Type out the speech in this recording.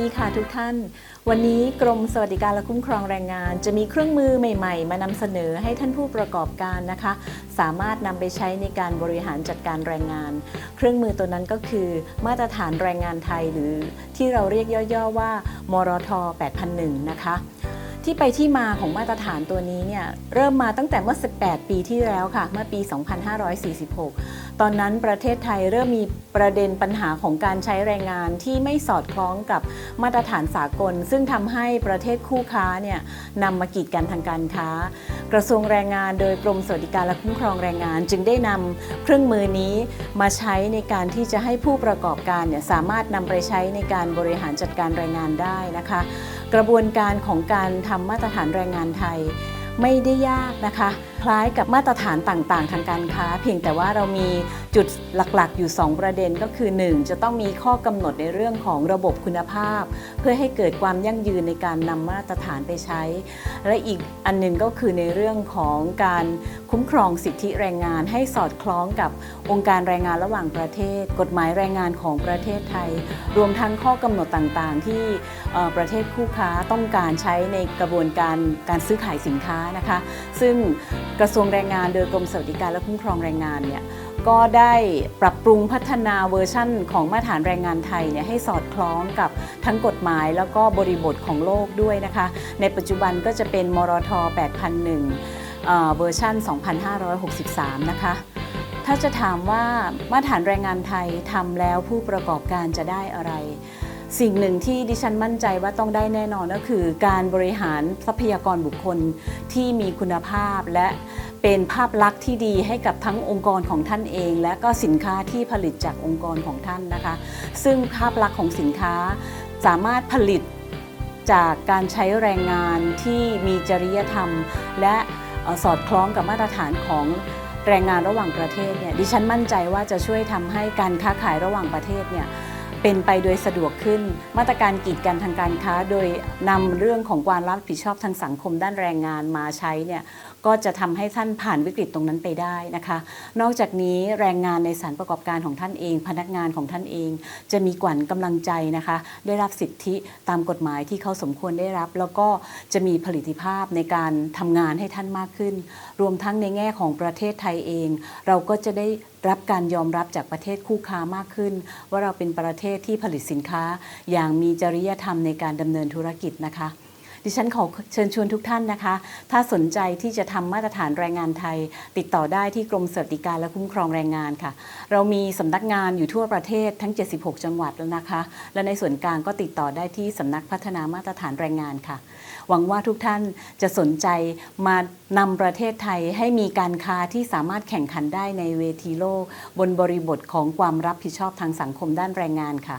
ดีค่ะทุกท่าน วันนี้กรมสวัสดิการและคุ้มครองแรงงาน จะมีเครื่องมือใหม่ ๆ มานำเสนอให้ท่านผู้ประกอบการนะคะ สามารถนำไปใช้ในการบริหารจัดการแรงงาน เครื่องมือตัวนั้นก็คือ มาตรฐานแรงงานไทย หรือที่เราเรียกย่อๆว่า มรท 8001 นะคะที่ไปที่มาของมาตรฐานตัวนี้เนี่ยเริ่มมาตั้งแต่เมื่อ 18 ปีที่แล้วค่ะ เมื่อปี 2546 ตอนนั้นประเทศไทยเริ่มมีประเด็นปัญหาของการใช้แรงงานที่ไม่สอดคล้องกับมาตรฐานสากล ซึ่งทำให้ประเทศคู่ค้าเนี่ยนำมากีดกันทางการค้า กระทรวงแรงงานโดยกรมสวัสดิการและคุ้มครองแรงงาน จึงได้นำเครื่องมือนี้มาใช้ในการที่จะให้ผู้ประกอบการเนี่ยสามารถนำไปใช้ในการบริหารจัดการแรงงานได้นะคะ กระบวนการของการทำมาตรฐานแรงงานไทย ไม่ได้ยากนะคะ คล้ายกับมาตรฐานต่างๆ ทางการค้า เพียงแต่ว่าเรามีจุดหลักๆ อยู่ 2 ประเด็นก็คือ 1. จะต้องมีข้อกำหนดในเรื่องของระบบคุณภาพ เพื่อให้เกิดความยั่งยืนในการนำมาตรฐานไปใช้ และอีกอันหนึงก็คือในเรื่องของการคุ้มครองสิทธิแรงงาน ให้สอดคล้องกับองค์การแรงงานระหว่างประเทศ กฎหมายแรงงานของประเทศไทย รวมทั้งข้อกำหนดต่างๆ ที่ประเทศคู่ค้าต้องการใช้ในกระบวนการการซื้อขายสินค้านะคะ ซึ่งกระทรวงแรงงานโดยกรมสวัสดิการและคุ้มครองแรงงานเนี่ยก็ได้ปรับปรุงพัฒนาเวอร์ชั่น ของมาตรฐานแรงงานไทยเนี่ยให้สอดคล้องกับทั้งกฎหมายแล้วก็บริบทของโลกด้วยนะคะ ในปัจจุบันก็จะเป็นมรท 8001เอ่อเวอร์ชัน2563 นะคะถ้าจะถามว่ามาตรฐานแรงงานไทยทำแล้วผู้ประกอบการจะได้อะไร สิ่งหนึ่งที่ดิฉันมั่นใจว่าต้องได้แน่นอนก็คือ การบริหารทรัพยากรบุคคลที่มีคุณภาพและเป็นภาพลักษณ์ที่ดีให้กับทั้งองค์กรของท่านเอง และก็สินค้าที่ผลิตจากองค์กรของท่านนะคะ ซึ่งภาพลักษณ์ของสินค้าสามารถผลิตจากการใช้แรงงานที่มีจริยธรรม และสอดคล้องกับมาตรฐานของแรงงานระหว่างประเทศเนี่ยดิฉันมั่นใจว่าจะช่วยทำให้การค้าขายระหว่างประเทศเนี่ย เป็นไปโดยสะดวกขึ้น มาตรการกีดกันทางการค้า โดยนำเรื่องของความรับผิดชอบทางสังคมด้านแรงงานมาใช้เนี่ยก็จะทำให้ท่านผ่านวิกฤตตรงนั้นไปได้นะคะ นอกจากนี้แรงงานในสานประกอบการของท่านเอง พนักงานของท่านเอง จะมีกวันกำลังใจนะคะ ได้รับสิทธิตามกฎหมายที่เขาสมควรได้รับ แล้วก็จะมีผลิตภาพในการทำงานให้ท่านมากขึ้น รวมทั้งในแง่ของประเทศไทยเอง เราก็จะได้รับการยอมรับจากประเทศคู่ค้ามากขึ้น ว่าเราเป็นประเทศที่ผลิตสินค้า อย่างมีจริยธรรมในการดำเนินธุรกิจนะคะ ดิฉันขอเชิญชวนทุกท่านนะคะ ถ้าสนใจที่จะทำมาตรฐานแรงงานไทย ติดต่อได้ที่กรมสวัสดิการและคุ้มครองแรงงานค่ะ เรามีสำนักงานอยู่ทั่วประเทศทั้ง 76 จังหวัดแล้วนะคะ และในส่วนกลางก็ติดต่อได้ที่สำนักพัฒนามาตรฐานแรงงานค่ะ หวังว่าทุกท่านจะสนใจมานำประเทศไทยให้มีการค้าที่สามารถแข่งขันได้ในเวทีโลก บนบริบทของความรับผิดชอบทางสังคมด้านแรงงานค่ะ